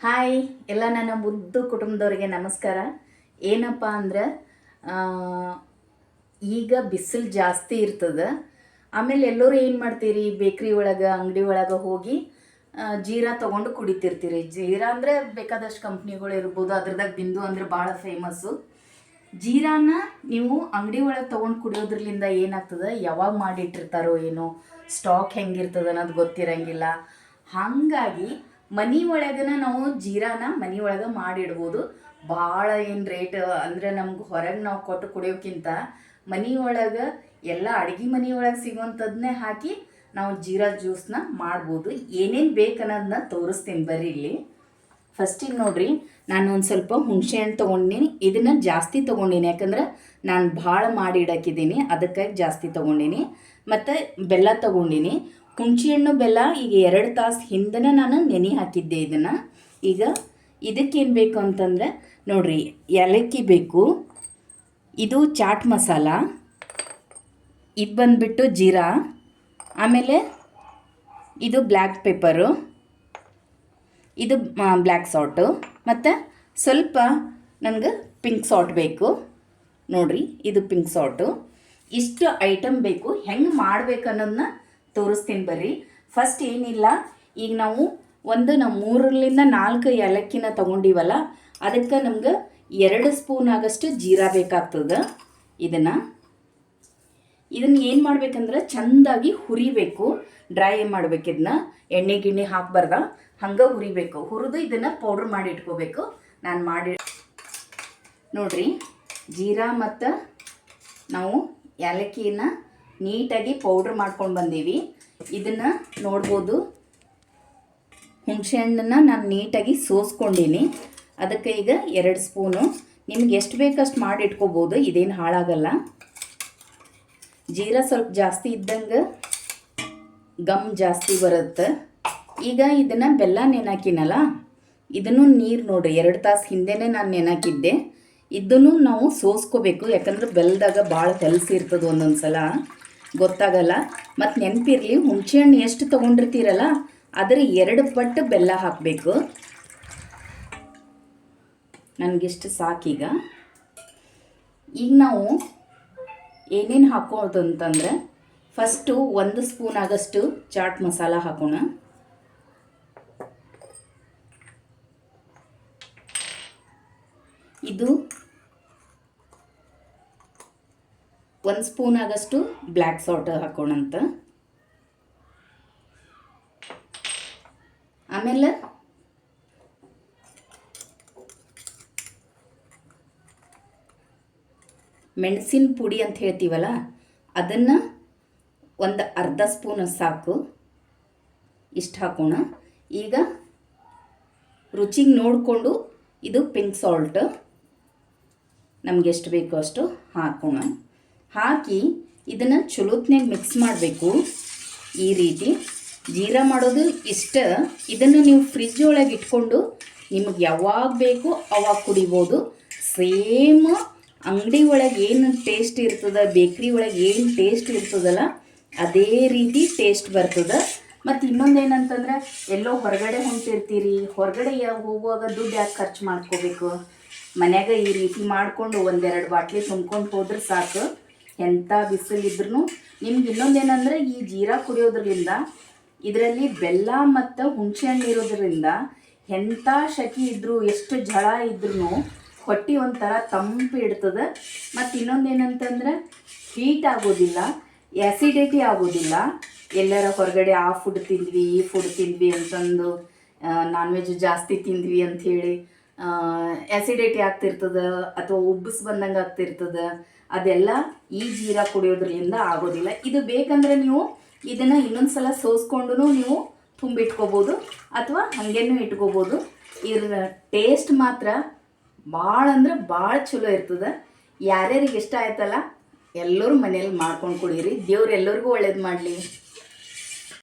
Hi, ಎಲ್ಲ ನನ್ನ ಮುದ್ದು ಕುಟುಂಬದವರಿಗೆ ನಮಸ್ಕಾರ. ಏನಪ್ಪ ಅಂದ್ರೆ ಈಗ ಬಿಸಿಲು ಜಾಸ್ತಿ ಇರ್ತದೆ. ಆಮೇಲೆ ಎಲ್ಲರೂ ಏನು ಮಾಡ್ತೀರಿ? ಬೇಕ್ರಿ ಒಳಗೆ, ಅಂಗಡಿ ಒಳಗೆ ಹೋಗಿ ಜೀರಾ ತೊಗೊಂಡು ಕುಡಿತಿರ್ತೀರಿ. ಜೀರಾ ಅಂದರೆ ಬೇಕಾದಷ್ಟು ಕಂಪ್ನಿಗಳು ಇರ್ಬೋದು. ಅದ್ರದಾಗ ಬಿಂದು ಅಂದರೆ ಭಾಳ ಫೇಮಸ್ಸು ಜೀರಾನ ನೀವು ಅಂಗಡಿ ಒಳಗೆ ತೊಗೊಂಡು ಕುಡಿಯೋದ್ರಲ್ಲಿಂದ ಏನಾಗ್ತದೆ? ಯಾವಾಗ ಮಾಡಿಟ್ಟಿರ್ತಾರೋ ಏನೋ ಸ್ಟಾಕ್ ಹೆಂಗಿರ್ತದೆ ಅನ್ನೋದು ಗೊತ್ತಿರಂಗಿಲ್ಲ. ಹಾಗಾಗಿ ಮನೆ ಒಳಗನ ನಾವು ಜೀರಾನ ಮನೆ ಒಳಗೆ ಮಾಡಿಡ್ಬೋದು. ಭಾಳ ಏನು ರೇಟ್ ಅಂದರೆ ನಮ್ಗೆ ಹೊರಗೆ ನಾವು ಕೊಟ್ಟು ಕುಡಿಯೋಕ್ಕಿಂತ ಮನೆ ಒಳಗೆ ಎಲ್ಲ ಅಡುಗೆ ಮನೆ ಒಳಗೆ ಸಿಗುವಂಥದ್ದನ್ನೇ ಹಾಕಿ ನಾವು ಜೀರಾ ಜ್ಯೂಸ್ನ ಮಾಡ್ಬೋದು. ಏನೇನು ಬೇಕನ್ನೋದನ್ನ ತೋರಿಸ್ತೀನಿ ಬರ್ರಿ ಇಲ್ಲಿ. ಫಸ್ಟಿಗೆ ನೋಡ್ರಿ, ನಾನು ಒಂದು ಸ್ವಲ್ಪ ಹುಣಸೆ ಹಣ್ಣು ತೊಗೊಂಡಿನಿ. ಇದನ್ನು ಜಾಸ್ತಿ ತೊಗೊಂಡಿನಿ. ಯಾಕಂದ್ರೆ ನಾನು ಭಾಳ ಮಾಡಿ ಇಡಕ್ಕಿದ್ದೀನಿ ಅದಕ್ಕಾಗಿ ಜಾಸ್ತಿ ತೊಗೊಂಡಿನಿ. ಮತ್ತು ಬೆಲ್ಲ ತೊಗೊಂಡಿನಿ. ಹಣ್ಣು ಬೆಲ್ಲ, ಈಗ ಎರಡು ತಾಸು ಹಿಂದೆ ನಾನು ನೆನೆ ಹಾಕಿದ್ದೆ ಇದನ್ನು. ಈಗ ಇದಕ್ಕೇನು ಬೇಕು ಅಂತಂದರೆ, ನೋಡ್ರಿ, ಏಲಕ್ಕಿ ಬೇಕು, ಇದು ಚಾಟ್ ಮಸಾಲ, ಇದು ಬಂದುಬಿಟ್ಟು ಜೀರಾ, ಆಮೇಲೆ ಇದು ಬ್ಲ್ಯಾಕ್ ಪೆಪ್ಪರು, ಇದು ಬ್ಲ್ಯಾಕ್ ಸಾಲ್ಟು, ಮತ್ತು ಸ್ವಲ್ಪ ನನಗೆ ಪಿಂಕ್ ಸಾಲ್ಟ್ ಬೇಕು. ನೋಡ್ರಿ, ಇದು ಪಿಂಕ್ ಸಾಲ್ಟು. ಇಷ್ಟು ಐಟಮ್ ಬೇಕು, ಹೆಂಗೆ ಮಾಡ್ಬೇಕು ಅನ್ನೋದನ್ನ ತೋರಿಸ್ತೀನಿ ಬರ್ರಿ. ಫಸ್ಟ್ ಏನಿಲ್ಲ, ಈಗ ನಾವು ಒಂದು ನಾವು ಮೂರರಿಂದ ನಾಲ್ಕು ಏಲಕ್ಕಿನ ತೊಗೊಂಡಿವಲ್ಲ, ಅದಕ್ಕೆ ನಮ್ಗೆ ಎರಡು ಸ್ಪೂನ್ ಆಗಷ್ಟು ಜೀರಾ ಬೇಕಾಗ್ತದೆ. ಇದನ್ನು ಇದನ್ನು ಏನು ಮಾಡ್ಬೇಕಂದ್ರೆ ಚೆಂದಾಗಿ ಹುರಿಬೇಕು. ಡ್ರೈ ಮಾಡ್ಬೇಕು ಇದನ್ನ ಎಣ್ಣೆ ಗಿಣ್ಣೆ ಹಾಕ್ಬಾರ್ದ. ಹಂಗೆ ಹುರಿಬೇಕು. ಹುರಿದು ಇದನ್ನು ಪೌಡ್ರ್ ಮಾಡಿ ಇಟ್ಕೋಬೇಕು. ನಾನು ಮಾಡಿ ನೋಡ್ರಿ, ಜೀರಾ ಮತ್ತು ನಾವು ಏಲಕ್ಕಿನ ನೀಟಾಗಿ ಪೌಡ್ರ್ ಮಾಡ್ಕೊಂಡು ಬಂದೀವಿ. ಇದನ್ನು ನೋಡ್ಬೋದು. ಹುಣಸೆ ಹಣ್ಣನ್ನ ನಾನು ನೀಟಾಗಿ ಸೋಸ್ಕೊಂಡೀನಿ. ಅದಕ್ಕೆ ಈಗ ಎರಡು ಸ್ಪೂನು. ನಿಮ್ಗೆ ಎಷ್ಟು ಬೇಕಷ್ಟು ಮಾಡಿ ಇಟ್ಕೋಬೋದು, ಇದೇನು ಹಾಳಾಗಲ್ಲ. ಜೀರಾ ಸ್ವಲ್ಪ ಜಾಸ್ತಿ ಇದ್ದಂಗೆ ಗಮ್ ಜಾಸ್ತಿ ಬರುತ್ತೆ. ಈಗ ಇದನ್ನು ಬೆಲ್ಲ ನೆನಾಕಿನಲ್ಲ, ಇದನ್ನು ನೀರು ನೋಡ್ರಿ, ಎರಡು ತಾಸು ಹಿಂದೆನೇ ನಾನು ನೆನಾಕಿದ್ದೆ. ಇದನ್ನು ನಾವು ಸೋಸ್ಕೋಬೇಕು, ಯಾಕಂದ್ರೆ ಬೆಲ್ಲದಾಗ ಭಾಳ ಇರ್ತದೆ ಒಂದೊಂದು ಸಲ ಗೊತ್ತಾಗಲ್ಲ. ಮತ್ತು ನೆನಪಿರಲಿ, ಹುಣಸೆಹಣ್ಣು ಎಷ್ಟು ತೊಗೊಂಡಿರ್ತೀರಲ್ಲ ಅದರ ಎರಡು ಪಟ್ಟು ಬೆಲ್ಲ ಹಾಕಬೇಕು. ನನಗಿಷ್ಟು ಸಾಕೀಗ. ಈಗ ನಾವು ಏನೇನು ಹಾಕೋದು ಅಂತಂದರೆ ಫಸ್ಟು ಒಂದು ಸ್ಪೂನ್ ಆಗಷ್ಟು ಚಾಟ್ ಮಸಾಲ ಹಾಕೋಣ. ಇದು ಒಂದು ಸ್ಪೂನ್ ಆಗಷ್ಟು ಬ್ಲ್ಯಾಕ್ ಸಾಲ್ಟ್ ಹಾಕೋಣಂತ. ಆಮೇಲೆ ಮೆಣಸಿನ ಪುಡಿ ಅಂತ ಹೇಳ್ತೀವಲ್ಲ, ಅದನ್ನು ಒಂದು ಅರ್ಧ ಸ್ಪೂನ್ ಸಾಕು. ಇಷ್ಟು ಹಾಕೋಣ. ಈಗ ರುಚಿಗೆ ನೋಡಿಕೊಂಡು ಇದು ಪಿಂಕ್ ಸಾಲ್ಟ್. ನಮಗೆಷ್ಟು ಬೇಕೋ ಅಷ್ಟು ಹಾಕೋಣ. ಹಾಕಿ ಇದನ್ನು ಚಲೋತ್ನಾಗ ಮಿಕ್ಸ್ ಮಾಡಬೇಕು. ಈ ರೀತಿ ಜೀರಾ ಮಾಡೋದು ಇಷ್ಟ. ಇದನ್ನು ನೀವು ಫ್ರಿಜ್ ಒಳಗೆ ಇಟ್ಕೊಂಡು ನಿಮಗೆ ಯಾವಾಗ ಬೇಕು ಅವಾಗ ಕುಡಿಬೋದು. ಸೇಮ್ ಅಂಗಡಿ ಒಳಗೆ ಏನು ಟೇಸ್ಟ್ ಇರ್ತದೆ ಬೇಕ್ರಿ ಒಳಗೆ ಏನು ಟೇಸ್ಟ್ ಇರ್ತದಲ್ಲ, ಅದೇ ರೀತಿ ಟೇಸ್ಟ್ ಬರ್ತದೆ. ಮತ್ತು ಇನ್ನೊಂದು ಏನಂತಂದ್ರೆ, ಎಲ್ಲೋ ಹೊರಗಡೆ ಹೊಂಟಿರ್ತೀರಿ, ಹೊರಗಡೆ ಹೋಗುವಾಗ ದುಡ್ಡು ಯಾಕೆ ಖರ್ಚು ಮಾಡ್ಕೋಬೇಕು? ಮನ್ಯಾಗ ಈ ರೀತಿ ಮಾಡಿಕೊಂಡು ಒಂದೆರಡು ಬಾಟ್ಲಿ ತುಂಬ್ಕೊಂಡು ಹೋದ್ರೆ ಸಾಕು. ಎಂಥ ಬಿಸಿಲಿದ್ರು ನಿಮ್ಗೆ ಇನ್ನೊಂದೇನಂದ್ರೆ ಈ ಜೀರಾ ಕುಡಿಯೋದ್ರಿಂದ, ಇದರಲ್ಲಿ ಬೆಲ್ಲ ಮತ್ತು ಹುಣಸೆಹಣ್ಣು ಇರೋದ್ರಿಂದ ಎಂಥ ಶಕಿ ಇದ್ದರೂ ಎಷ್ಟು ಝಳ ಇದ್ರೂ ಹೊಟ್ಟೆ ಒಂಥರ ತಂಪು ಇಡ್ತದೆ. ಮತ್ತು ಇನ್ನೊಂದೇನಂತಂದ್ರೆ ಹೀಟ್ ಆಗೋದಿಲ್ಲ ಆ್ಯಸಿಡಿಟಿ ಆಗೋದಿಲ್ಲ. ಎಲ್ಲರ ಹೊರಗಡೆ ಆ ಫುಡ್ ತಿಂದ್ವಿ, ಈ ಫುಡ್ ತಿಂದ್ವಿ ಅಂತಂದು ನಾನ್ ವೆಜ್ ಜಾಸ್ತಿ ತಿಂದ್ವಿ ಅಂಥೇಳಿ ಆ್ಯಸಿಡಿಟಿ ಆಗ್ತಿರ್ತದೆ ಅಥವಾ ಉಬ್ಬಸ್ ಬಂದಂಗೆ ಆಗ್ತಿರ್ತದೆ. ಅದೆಲ್ಲ ಈ ಜೀರಾ ಕುಡಿಯೋದ್ರಿಂದ ಆಗೋದಿಲ್ಲ. ಇದು ಬೇಕಂದ್ರೆ ನೀವು ಇದನ್ನು ಇನ್ನೊಂದು ಸಲ ಸೋಸ್ಕೊಂಡು ನೀವು ತುಂಬಿಟ್ಕೋಬೋದು ಅಥವಾ ಹಾಗೇನೂ ಇಟ್ಕೋಬೋದು. ಇದ್ರ ಟೇಸ್ಟ್ ಮಾತ್ರ ಭಾಳ ಅಂದ್ರೆ ಭಾಳ ಚಲೋ ಇರ್ತದೆ. ಯಾರ್ಯಾರಿಗೆ ಇಷ್ಟ ಆಯ್ತಲ್ಲ, ಎಲ್ಲರೂ ಮನೇಲಿ ಮಾಡ್ಕೊಂಡು ಕುಡೀರಿ. ದೇವ್ರು ಎಲ್ಲರಿಗೂ ಒಳ್ಳೇದು ಮಾಡಲಿ.